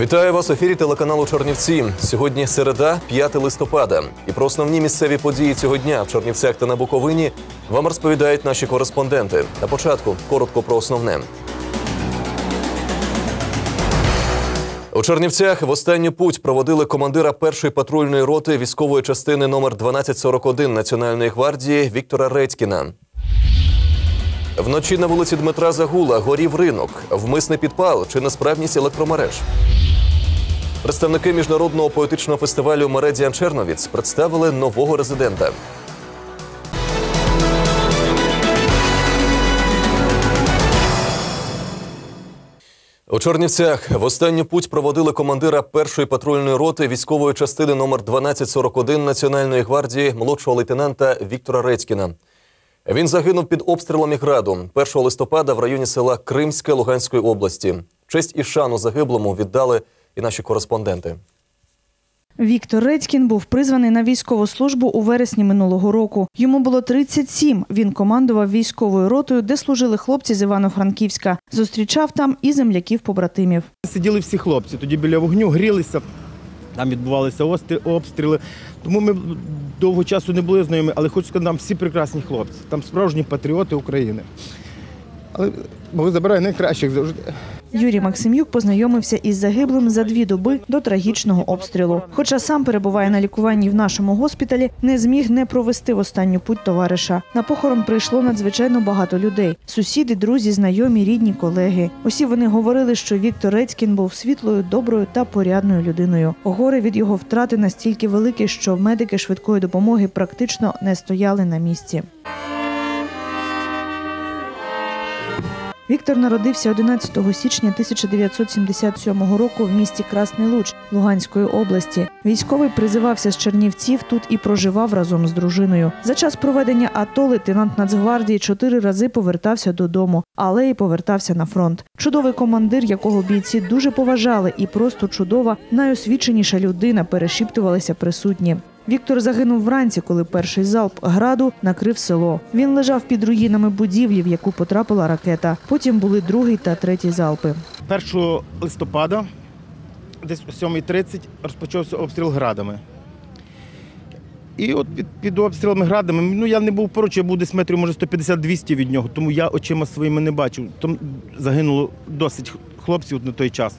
Вітаю вас в ефірі телеканалу Чорнівці. Сьогодні середа, 5 листопада. І про основні місцеві події цього дня в Чорнівцях та на Буковині вам розповідають наші кореспонденти. На початку коротко про основне. У Чернівцях в останню путь проводили командира першої патрульної роти військової частини номер 1241 Національної гвардії Віктора Редькіна. Вночі на вулиці Дмитра Загула горів ринок, вмисний підпал чи несправність електромереж. Представники міжнародного поетичного фестивалю Мередіан Черновіц представили нового резидента. У Чорнівцях в останню путь проводили командира першої патрульної роти військової частини номер 1241 Національної гвардії молодшого лейтенанта Віктора Редькіна. Він загинув під обстрілами граду 1 листопада в районі села Кримське Луганської області. Честь і шану загиблому віддали і наші кореспонденти. Віктор Редькін був призваний на військову службу у вересні минулого року. Йому було 37. Він командував військовою ротою, де служили хлопці з Івано-Франківська. Зустрічав там і земляків-побратимів. Сиділи всі хлопці, тоді біля вогню грілися, там відбувалися обстріли. Тому ми довго часу не були знайомі, але хочу сказати, там всі прекрасні хлопці, там справжні патріоти України. Але Бог забирає найкращих завжди. Юрій Максимюк познайомився із загиблим за дві доби до трагічного обстрілу. Хоча сам перебуває на лікуванні в нашому госпіталі, не зміг не провести в останню путь товариша. На похорон прийшло надзвичайно багато людей: сусіди, друзі, знайомі, рідні, колеги. Усі вони говорили, що Віктор Рецькін був світлою, доброю та порядною людиною. Горе від його втрати настільки велике, що медики швидкої допомоги практично не стояли на місці. Віктор народився 11 січня 1977 року в місті Красний Луч Луганської області. Військовий призивався з Чернівців тут і проживав разом з дружиною. За час проведення АТО лейтенант Нацгвардії чотири рази повертався додому, але й повертався на фронт. Чудовий командир, якого бійці дуже поважали, і просто чудова, найосвіченіша людина перешіптувалися присутні. Віктор загинув вранці, коли перший залп граду накрив село. Він лежав під руїнами будівлі, в яку потрапила ракета. Потім були другий та третій залпи. 1 листопада, десь о 7.30, розпочався обстріл градами. І от під, під обстрілами градами, ну я не був поруч, я був десь метрів, може, 150-200 від нього, тому я очима своїми не бачив. Там загинуло досить хлопців на той час.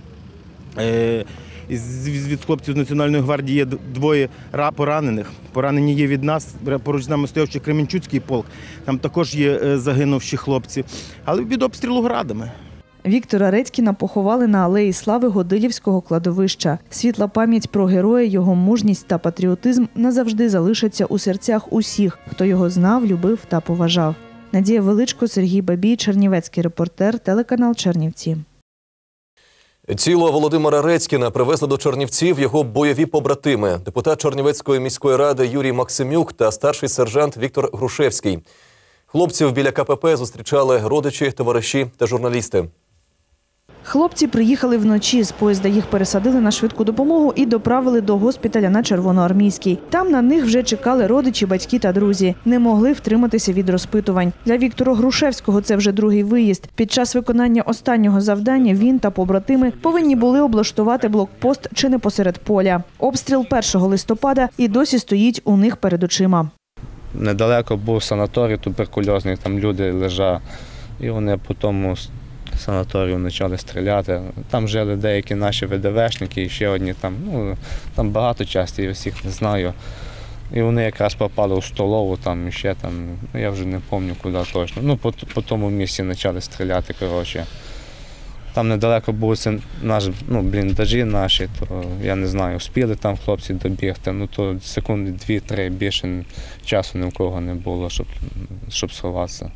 Е, від, хлопців з Національної гвардії є двоє ра- поранених. Поранені є від нас. Поруч з нами стояв ще Кременчуцький полк. Там також є е, загинувші хлопці. Але від обстрілу градами. Віктора Редькіна поховали на алеї слави Годилівського кладовища. Світла пам'ять про героя, його мужність та патріотизм назавжди залишаться у серцях усіх, хто його знав, любив та поважав. Надія Величко, Сергій Бабій, Чернівецький репортер, телеканал Чернівці. Тіло Володимира Рецькіна привезли до Чернівців його бойові побратими, депутат Чернівецької міської ради Юрій Максимюк та старший сержант Віктор Грушевський. Хлопців біля КПП зустрічали родичі, товариші та журналісти. Хлопці приїхали вночі. З поїзда їх пересадили на швидку допомогу і доправили до госпіталя на Червоноармійський. Там на них вже чекали родичі, батьки та друзі. Не могли втриматися від розпитувань. Для Віктора Грушевського це вже другий виїзд. Під час виконання останнього завдання він та побратими повинні були облаштувати блокпост чи не посеред поля. Обстріл 1 листопада і досі стоїть у них перед очима. Недалеко був санаторій туберкульозний, там люди лежали. І вони по тому санаторію почали стріляти. Там жили деякі наші ВДВшники, і ще одні там, ну, там багато часто, я всіх не знаю. І вони якраз попали у столову, там і ще там, ну я вже не пам'ятаю куди точно. Ну, по, по тому місці почали стріляти, коротше. Там недалеко це наш, ну, бліндажі наші, то я не знаю, успіли там хлопці добігти, ну то секунди дві-три більше часу ні в кого не було, щоб, щоб сховатися.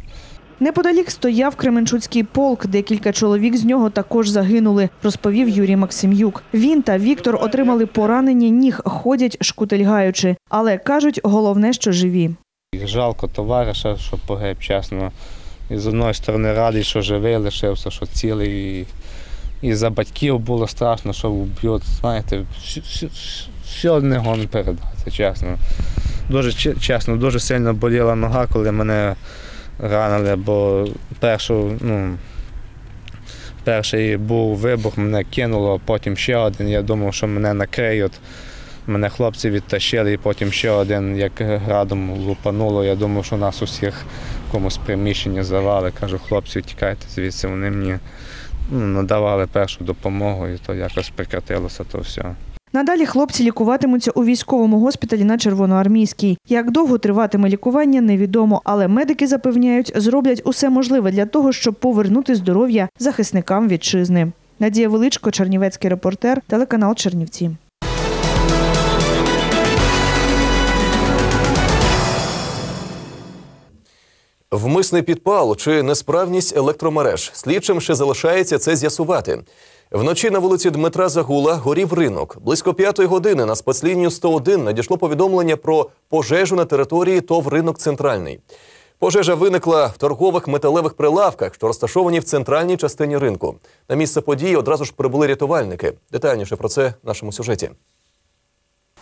Неподалік стояв Кременчуцький полк. Декілька чоловік з нього також загинули, розповів Юрій Максим'юк. Він та Віктор отримали поранені ніг, ходять шкутильгаючи. Але кажуть, головне, що живі. Жалко товариша, що погиб, чесно. І з одної сторони радий, що живий лишився, що цілий. І, за батьків було страшно, що вб'ють. Знаєте, все не гон передати, чесно. Дуже чесно, дуже сильно боліла нога, коли мене ранили, бо першу, ну, Перший був вибух, мене кинуло, потім ще один. Я думав, що мене накриють. Мене хлопці відтащили, і потім ще один, як градом лупануло. Я думав, що нас усіх комусь приміщенні завали. Кажу, хлопці, тікайте звідси. Вони мені ну, надавали першу допомогу, і то якось прекратилося то все. Надалі хлопці лікуватимуться у військовому госпіталі на Червоноармійській. Як довго триватиме лікування, невідомо, але медики запевняють, зроблять усе можливе для того, щоб повернути здоров'я захисникам вітчизни. Надія Величко, Чернівецький репортер, телеканал Чернівці. Вмисний підпал чи несправність електромереж. Слідчим ще залишається це з'ясувати. Вночі на вулиці Дмитра Загула горів ринок. Близько п'ятої години на спецлінію 101 надійшло повідомлення про пожежу на території ТОВ «Ринок Центральний». Пожежа виникла в торгових металевих прилавках, що розташовані в центральній частині ринку. На місце події одразу ж прибули рятувальники. Детальніше про це в нашому сюжеті.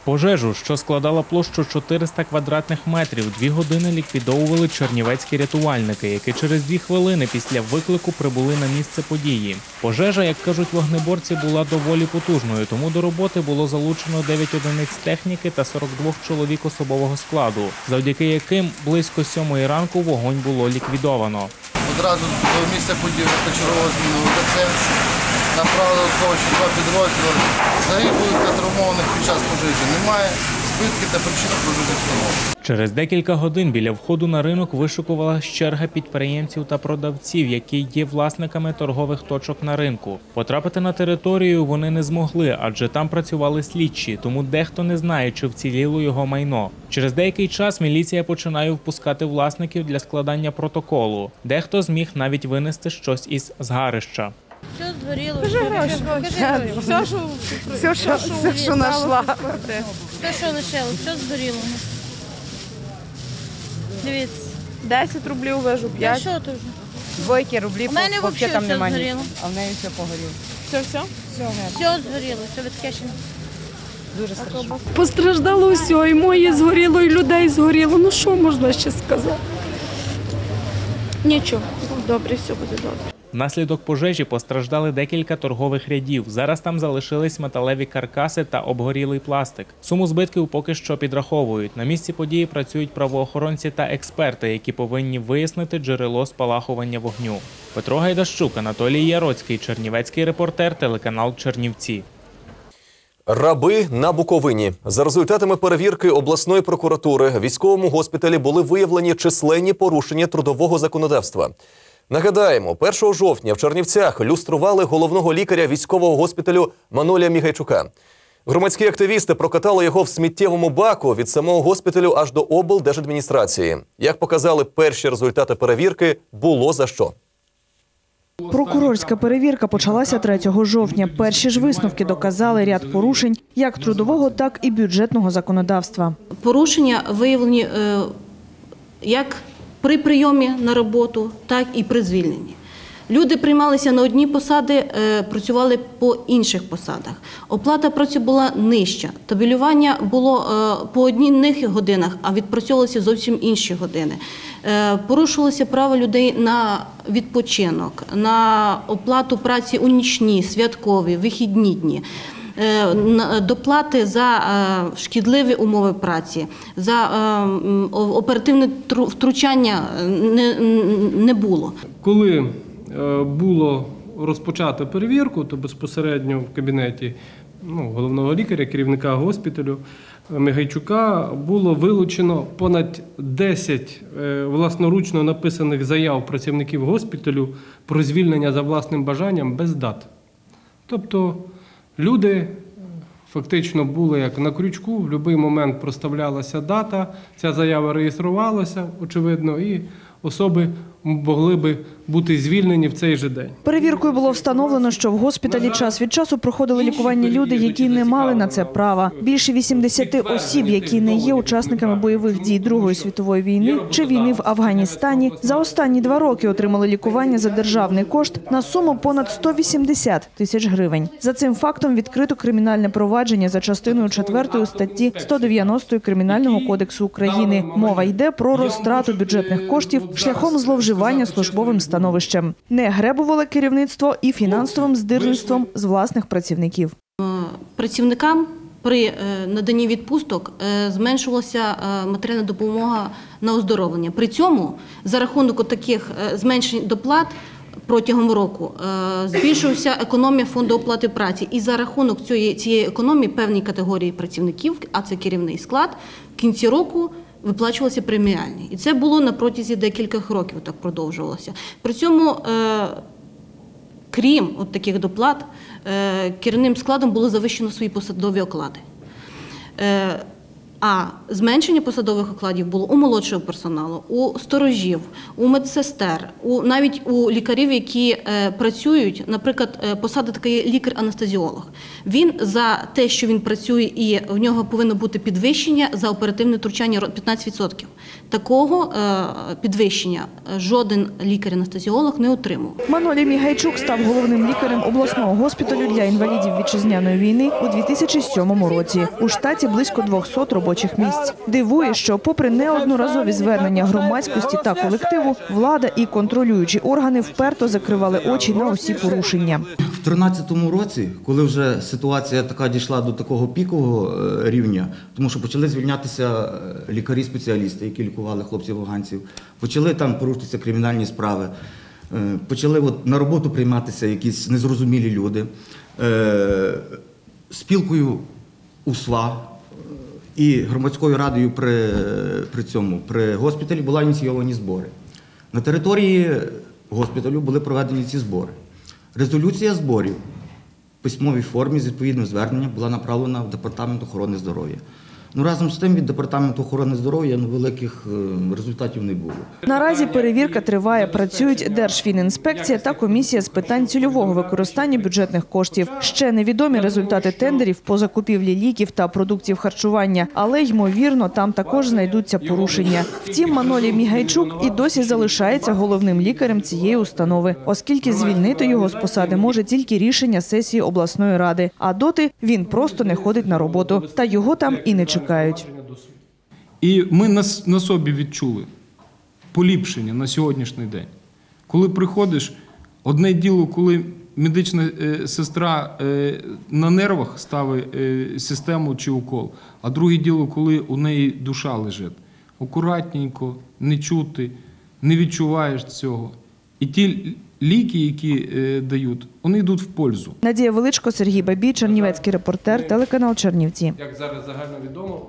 Пожежу, що складала площу 400 квадратних метрів, дві години ліквідовували чернівецькі рятувальники, які через дві хвилини після виклику прибули на місце події. Пожежа, як кажуть вогнеборці, була доволі потужною, тому до роботи було залучено 9 одиниць техніки та 42 чоловік особового складу, завдяки яким близько сьомої ранку вогонь було ліквідовано. Одразу до місця події почергово зміну ВКЦ. Направили додатково ще два підрозділи. Загиблих та травмованих під час пожежі немає. Збитки та причини пожежі встановлені. Через декілька годин біля входу на ринок вишикувалась черга підприємців та продавців, які є власниками торгових точок на ринку. Потрапити на територію вони не змогли, адже там працювали слідчі, тому дехто не знає, чи вціліло його майно. Через деякий час міліція починає впускати власників для складання протоколу. Дехто зміг навіть винести щось із згарища. Все згоріло. Кажи гроші. Кажи Все, що, все, що, все, що знайшла. Все, що лишило, все згоріло. Дивіться. 10 рублів вижу, Я 5. що тут? вже? Двойки рублів, У мене поки взагалі там все немає згоріло. А в неї все погоріло. Все, все? Все згоріло, все від кишені. Дуже страшно. Постраждало все, і моє згоріло, і людей згоріло. Ну що можна ще сказати? Нічого, добре, все буде добре. Внаслідок пожежі постраждали декілька торгових рядів. Зараз там залишились металеві каркаси та обгорілий пластик. Суму збитків поки що підраховують. На місці події працюють правоохоронці та експерти, які повинні вияснити джерело спалахування вогню. Петро Гайдащук, Анатолій Яроцький, Чернівецький репортер, телеканал Чернівці. Раби на Буковині. За результатами перевірки обласної прокуратури військовому госпіталі були виявлені численні порушення трудового законодавства. Нагадаємо, 1 жовтня в Чернівцях люстрували головного лікаря військового госпіталю Манолія Мігайчука. Громадські активісти прокатали його в сміттєвому баку від самого госпіталю аж до облдержадміністрації. Як показали перші результати перевірки, було за що. Прокурорська перевірка почалася 3 жовтня. Перші ж висновки доказали ряд порушень як трудового, так і бюджетного законодавства. Порушення виявлені е, як при прийомі на роботу, так і при звільненні. Люди приймалися на одні посади, е, працювали по інших посадах. Оплата праці була нижча. Табелювання було е, по одних годинах, а відпрацьовувалися зовсім інші години. Е, Порушувалося право людей на відпочинок, на оплату праці у нічні, святкові, вихідні дні. Е, доплати за е, шкідливі умови праці, за е, оперативне тру- втручання не, було. Коли було розпочато перевірку, то безпосередньо в кабінеті ну, головного лікаря, керівника госпіталю Мигайчука було вилучено понад 10 е, власноручно написаних заяв працівників госпіталю про звільнення за власним бажанням без дат. Тобто люди фактично були як на крючку, в будь-який момент проставлялася дата, ця заява реєструвалася, очевидно, і особи могли би бути звільнені в цей же день. Перевіркою було встановлено, що в госпіталі час від часу проходили лікування люди, які не мали на це права. Більше 80 осіб, які не є учасниками бойових дій Другої світової війни чи війни в Афганістані, за останні два роки отримали лікування за державний кошт на суму понад 180 тисяч гривень. За цим фактом відкрито кримінальне провадження за частиною 4 статті 190 Кримінального кодексу України. Мова йде про розтрату бюджетних коштів шляхом зловживання зловживання службовим становищем. Не гребували керівництво і фінансовим здирництвом з власних працівників. Працівникам при е, наданні відпусток е, зменшувалася е, матеріальна допомога на оздоровлення. При цьому за рахунок таких зменшень доплат протягом року е, збільшувався економія фонду оплати праці. І за рахунок цієї, цієї економії певній категорії працівників, а це керівний склад, в кінці року виплачувалися преміальні. І це було на протязі декількох років так продовжувалося. При цьому е, крім от таких доплат, е, керівним складом було завищено свої посадові оклади. А зменшення посадових окладів було у молодшого персоналу, у сторожів, у медсестер, у навіть у лікарів, які е, працюють, наприклад, е, посада така є лікар-анестезіолог. Він за те, що він працює, і в нього повинно бути підвищення за оперативне втручання ро- 15%. Такого е, підвищення е, жоден лікар-анестезіолог не отримав. Манолі Мігайчук став головним лікарем обласного госпіталю для інвалідів вітчизняної війни у 2007 році. У штаті близько 200 робочих місць. Дивує, що, попри неодноразові звернення громадськості та колективу, влада і контролюючі органи вперто закривали очі на усі порушення. В 2013 році, коли вже ситуація така дійшла до такого пікового е, рівня, тому що почали звільнятися е, лікарі-спеціалісти, які лікували хлопців афганців, почали там порушуватися кримінальні справи, е, почали от на роботу прийматися якісь незрозумілі люди. Спілкою УСВА і громадською радою при, при цьому при госпіталі була ініційовані збори. На території госпіталю були проведені ці збори. Резолюція зборів в письмовій формі з відповідним зверненням була направлена в департамент охорони здоров'я. Ну разом з тим від департаменту охорони здоров'я ну, великих е, результатів не було. Наразі перевірка триває. Працюють Держфінінспекція та комісія з питань цільового використання бюджетних коштів. Ще невідомі результати тендерів по закупівлі ліків та продуктів харчування, але ймовірно, там також знайдуться порушення. Втім, Манолі Мігайчук і досі залишається головним лікарем цієї установи, оскільки звільнити його з посади може тільки рішення сесії обласної ради. А доти він просто не ходить на роботу, та його там і не чекають. І ми на, на собі відчули поліпшення на сьогоднішній день. Коли приходиш, одне діло, коли медична е, сестра е, на нервах ставить е, систему чи укол, а друге діло, коли у неї душа лежить. Акуратненько, не чути, не відчуваєш цього. І ті ліки, які е, дають, вони йдуть в пользу. Надія Величко, Сергій Бабій, Чернівецький репортер, телеканал Чернівці. Як зараз загально відомо,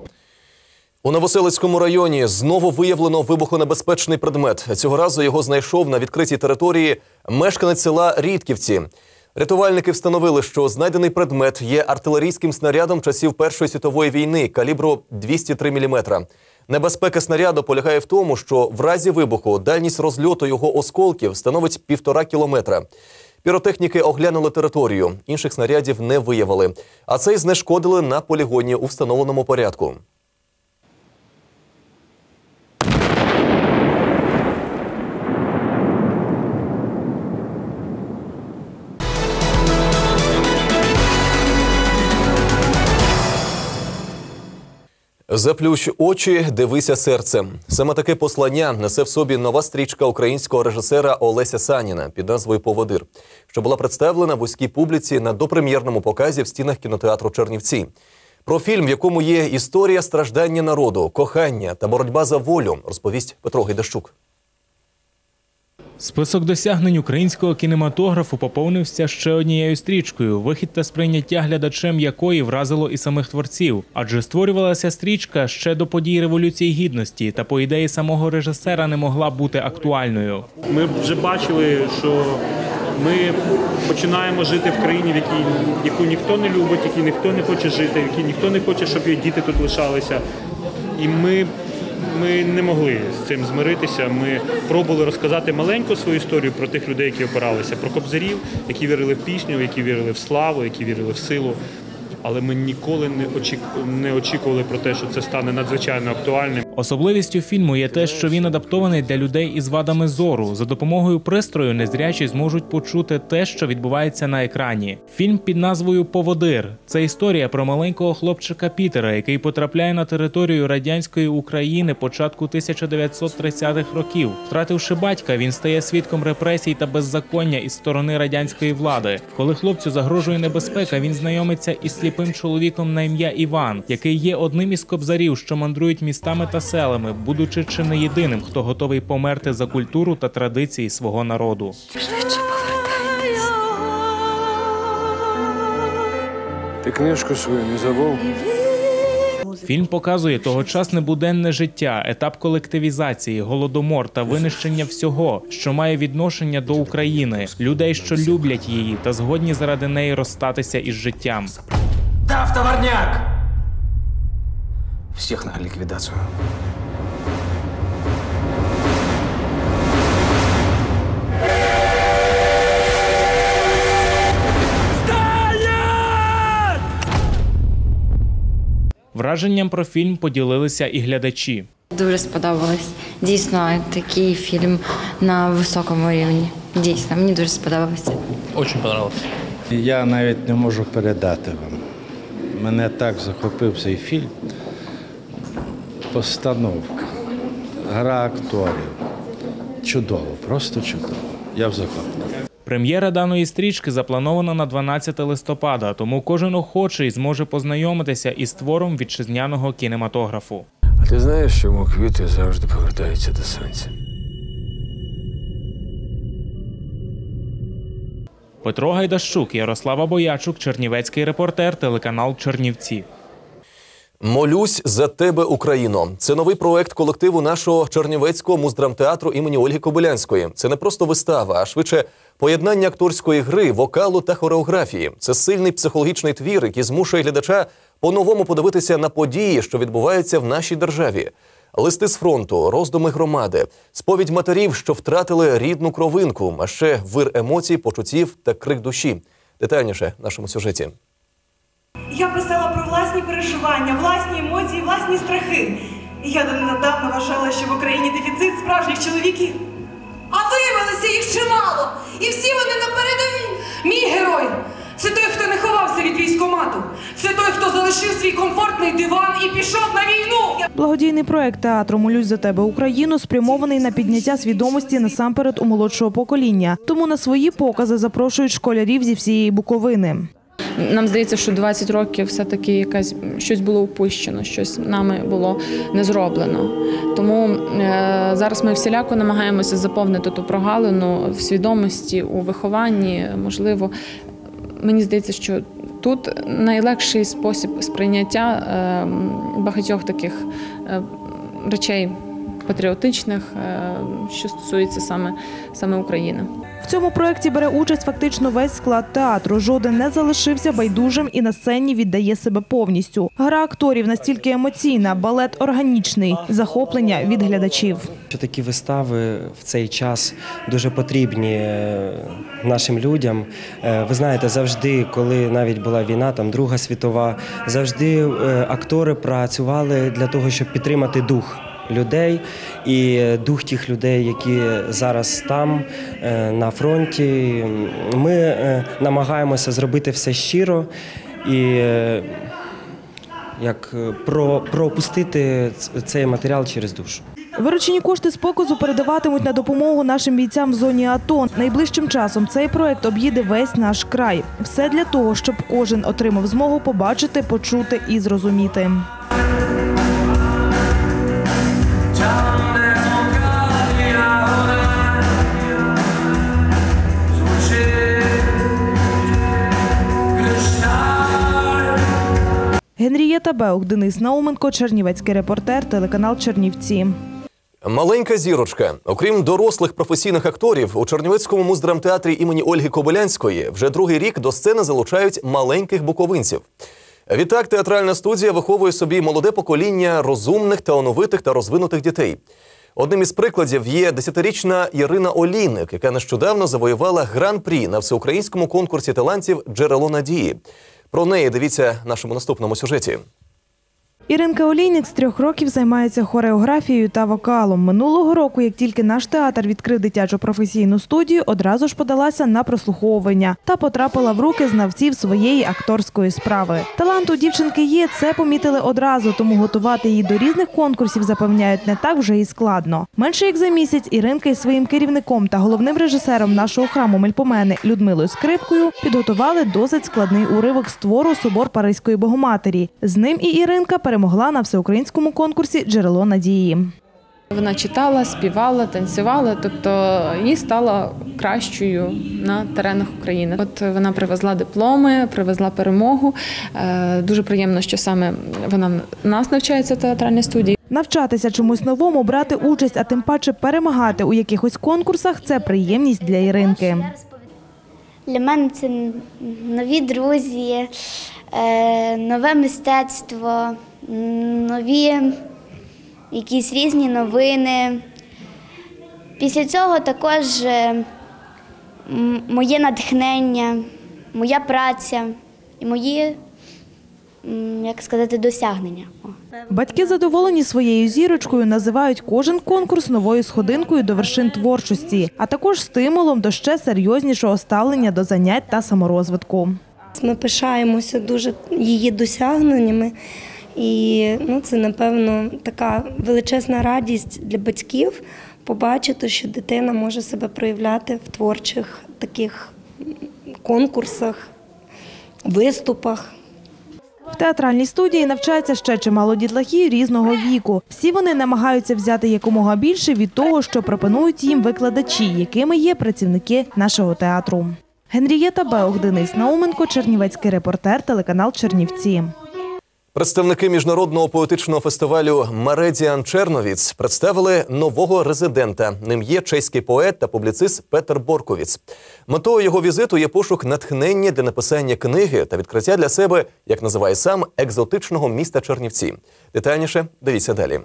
У Новоселицькому районі знову виявлено вибухонебезпечний предмет. Цього разу його знайшов на відкритій території мешканець села Рідківці. Рятувальники встановили, що знайдений предмет є артилерійським снарядом часів Першої світової війни калібру 203 мм. Небезпека снаряду полягає в тому, що в разі вибуху дальність розльоту його осколків становить півтора кілометра. Піротехніки оглянули територію, інших снарядів не виявили, а цей знешкодили на полігоні у встановленому порядку. Заплющ очі, дивися серцем. Саме таке послання несе в собі нова стрічка українського режисера Олеся Саніна під назвою Поводир, що була представлена вузькій публіці на допрем'єрному показі в стінах кінотеатру Чернівці. Про фільм, в якому є історія страждання народу, кохання та боротьба за волю, розповість Петро Гайдащук. Список досягнень українського кінематографу поповнився ще однією стрічкою, вихід та сприйняття глядачем якої вразило і самих творців. Адже створювалася стрічка ще до подій Революції Гідності, та по ідеї самого режисера не могла бути актуальною. Ми вже бачили, що ми починаємо жити в країні, в якій яку ніхто не любить, якій ніхто не хоче жити, в якій ніхто не хоче, щоб її діти тут лишалися. І ми, ми не могли з цим змиритися. Ми пробували розказати маленьку свою історію про тих людей, які опиралися, про кобзарів, які вірили в пісню, які вірили в славу, які вірили в силу. Але ми ніколи не очік... не очікували про те, що це стане надзвичайно актуальним. Особливістю фільму є те, що він адаптований для людей із вадами зору. За допомогою пристрою незрячі зможуть почути те, що відбувається на екрані. Фільм під назвою Поводир це історія про маленького хлопчика Пітера, який потрапляє на територію радянської України початку 1930-х років. Втративши батька, він стає свідком репресій та беззаконня із сторони радянської влади. Коли хлопцю загрожує небезпека, він знайомиться із сліпим чоловіком на ім'я Іван, який є одним із кобзарів, що мандрують містами та селами, будучи чи не єдиним, хто готовий померти за культуру та традиції свого народу. Ти книжку свою не забув? Фільм показує тогочасне буденне життя, етап колективізації, голодомор та винищення всього, що має відношення до України, людей, що люблять її та згодні заради неї розстатися із життям. Дав товарняк! Всіх на ліквідацію. Враженням про фільм поділилися і глядачі. Дуже сподобалось. Дійсно, такий фільм на високому рівні. Дійсно, мені дуже сподобався. Очень понравилось. Я навіть не можу передати вам. Мене так захопив цей фільм. Постановка, гра акторів. Чудово, просто чудово. Я в захопленні. Прем'єра даної стрічки запланована на 12 листопада, тому кожен охочий зможе познайомитися із твором вітчизняного кінематографу. А ти знаєш, чому квіти завжди повертаються до сонця? Петро Гайдащук, Ярослава Боячук, Чернівецький репортер, телеканал Чернівці. Молюсь за тебе, Україно. Це новий проект колективу нашого Чернівецького муздрамтеатру імені Ольги Кобилянської. Це не просто вистава, а швидше поєднання акторської гри, вокалу та хореографії. Це сильний психологічний твір, який змушує глядача по-новому подивитися на події, що відбуваються в нашій державі. Листи з фронту, роздуми громади, сповідь матерів, що втратили рідну кровинку, а ще вир емоцій, почуттів та крик душі. Детальніше в нашому сюжеті. Я писала про власні переживання, власні емоції, власні страхи. І я донедавна вважала, що в Україні дефіцит справжніх чоловіків. А виявилося їх чимало. І всі вони на передовій. Мій герой це той, хто не ховався від військомату. Це той, хто залишив свій комфортний диван і пішов на війну. Благодійний проект театру Молюсь за тебе Україну спрямований на підняття свідомості насамперед у молодшого покоління. Тому на свої покази запрошують школярів зі всієї Буковини. Нам здається, що 20 років все-таки якась щось було упущено, щось нами було не зроблено. Тому е, зараз ми всіляко намагаємося заповнити ту прогалину в свідомості, у вихованні. Можливо, мені здається, що тут найлегший спосіб сприйняття е, багатьох таких е, речей патріотичних, е, що стосується саме, саме України. Цьому проєкті бере участь фактично весь склад театру. Жоден не залишився байдужим і на сцені віддає себе повністю. Гра акторів настільки емоційна, балет органічний, захоплення від глядачів. Такі вистави в цей час дуже потрібні е, нашим людям. Е, Ви знаєте, завжди, коли навіть була війна, там Друга світова, завжди е, актори працювали для того, щоб підтримати дух. Людей і дух тих людей, які зараз там е, на фронті. Ми е, намагаємося зробити все щиро і е, як е, про, пропустити цей матеріал через душу. Виручені кошти з показу передаватимуть на допомогу нашим бійцям в зоні АТО. Найближчим часом цей проект об'їде весь наш край. Все для того, щоб кожен отримав змогу побачити, почути і зрозуміти. Генрієта Беук, Денис Науменко, Чернівецький репортер, телеканал Чернівці. Маленька зірочка. Окрім дорослих професійних акторів, у Чернівецькому муздрамтеатрі імені Ольги Кобилянської вже другий рік до сцени залучають маленьких буковинців. Відтак, театральна студія виховує собі молоде покоління розумних, талановитих та розвинутих дітей. Одним із прикладів є десятирічна Ірина Олійник, яка нещодавно завоювала гран-прі на всеукраїнському конкурсі талантів Джерело надії. Про неї дивіться нашому наступному сюжеті. Іринка Олійник з трьох років займається хореографією та вокалом. Минулого року, як тільки наш театр відкрив дитячу професійну студію, одразу ж подалася на прослуховування та потрапила в руки знавців своєї акторської справи. Талант у дівчинки є, це помітили одразу, тому готувати її до різних конкурсів запевняють не так вже і складно. Менше як за місяць Іринка із своїм керівником та головним режисером нашого храму Мельпомени Людмилою Скрипкою підготували досить складний уривок з твору Собор Паризької Богоматері. З ним і Іринка перемогла на всеукраїнському конкурсі Джерело надії. Вона читала, співала, танцювала, тобто їй стало кращою на теренах України. От вона привезла дипломи, привезла перемогу. Е, Дуже приємно, що саме вона в нас навчається в театральній студії. Навчатися чомусь новому, брати участь, а тим паче перемагати у якихось конкурсах це приємність для Іринки. Для мене це нові друзі, е, нове мистецтво, нові якісь різні новини. Після цього також е, моє натхнення, моя праця і мої, як сказати, досягнення. Батьки задоволені своєю зірочкою, називають кожен конкурс новою сходинкою до вершин творчості, а також стимулом до ще серйознішого ставлення до занять та саморозвитку. Ми пишаємося дуже її досягненнями, і ну, це, напевно, така величезна радість для батьків побачити, що дитина може себе проявляти в творчих таких конкурсах, виступах. В театральній студії навчається ще чимало дітлахів різного віку. Всі вони намагаються взяти якомога більше від того, що пропонують їм викладачі, якими є працівники нашого театру. Генрієта Беух, Денис Науменко, Чернівецький репортер, телеканал Чернівці. Представники міжнародного поетичного фестивалю Мередіан Черновіц представили нового резидента. Ним є чеський поет та публіцист Петер Борковіц. Метою його візиту є пошук натхнення для написання книги та відкриття для себе, як називає сам, екзотичного міста Чернівці. Детальніше дивіться далі.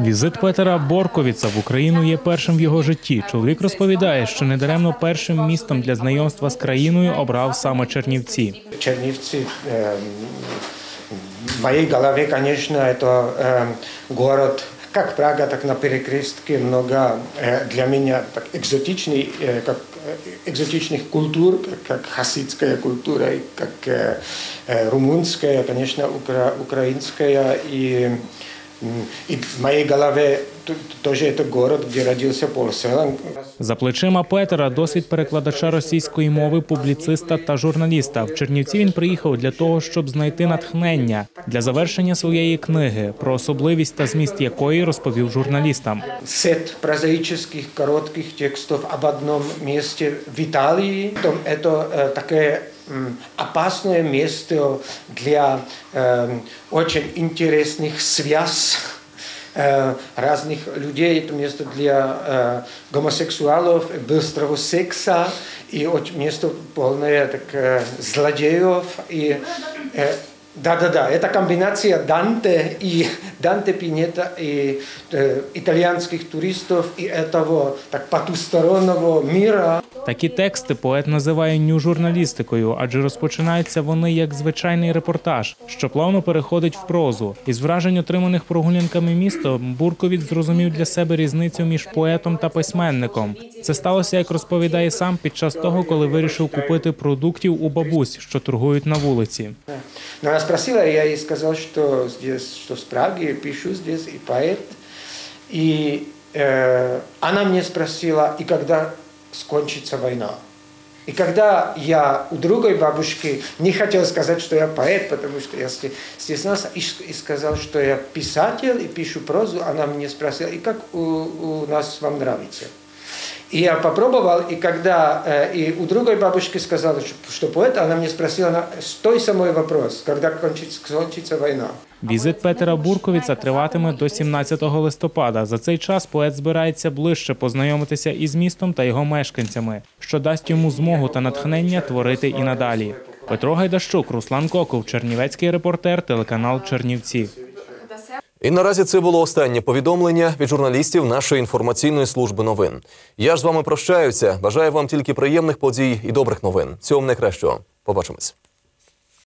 Візит Петера Борковіца в Україну є першим в його житті. Чоловік розповідає, що недаремно першим містом для знайомства з країною обрав саме Чернівці. Чернівцы э, в моей голове, конечно, это э, город, как Прага, так на перекрестке много э, для меня так, экзотичный, э, как, э, экзотичных культур, как, как хасидская культура, и как э, э, румынская, конечно, укра, украинская. И, м, и в моей голове т- тоже это город, где родился Пол Селан. За плечима Петера досвід перекладача російської мови, публіциста та журналіста. В Чернівці він приїхав для того, щоб знайти натхнення для завершення своєї книги, про особливість та зміст якої розповів журналістам. сет прозаических коротких текстов об одном месте в Италии. Потом Это э, такое м, опасное место для э, очень интересных связей э, разных людей. Это место для э, гомосексуалов, быстрого секса и очень место полное так, э, злодеев и э, да-да-да, это комбинация Данте и Данте Пинета и э, итальянских туристов и этого так потустороннего мира. Такі тексти поет називає нью-журналістикою, адже розпочинаються вони як звичайний репортаж, що плавно переходить в прозу. Із вражень, отриманих прогулянками містом, Бурковіць зрозумів для себе різницю між поетом та письменником. Це сталося, як розповідає сам, під час того, коли вирішив купити продуктів у бабусь, що торгують на вулиці. Спросила, я ей сказал, что здесь, что с Праги, пишу здесь и поэт. И э, она мне спросила, и когда скончится война? И когда я у другой бабушки не хотел сказать, что я поэт, потому что я сте- стеснялся, и, и сказал, что я писатель и пишу прозу, она мне спросила, и как у, у нас вам нравится? И я попробовал, и когда э, и у другой бабушки сказала, что, поэт, она мне спросила на, той самой вопрос, когда кончится война. Візит Петера Бурковіца триватиме до 17 листопада. За цей час поет збирається ближче познайомитися із містом та його мешканцями, що дасть йому змогу та натхнення творити і надалі. Петро Гайдащук, Руслан Коков, Чернівецький репортер, телеканал Чернівці. І наразі це було останнє повідомлення від журналістів нашої інформаційної служби новин. Я ж з вами прощаюся. Бажаю вам тільки приємних подій і добрих новин. Цього найкращого. Побачимось.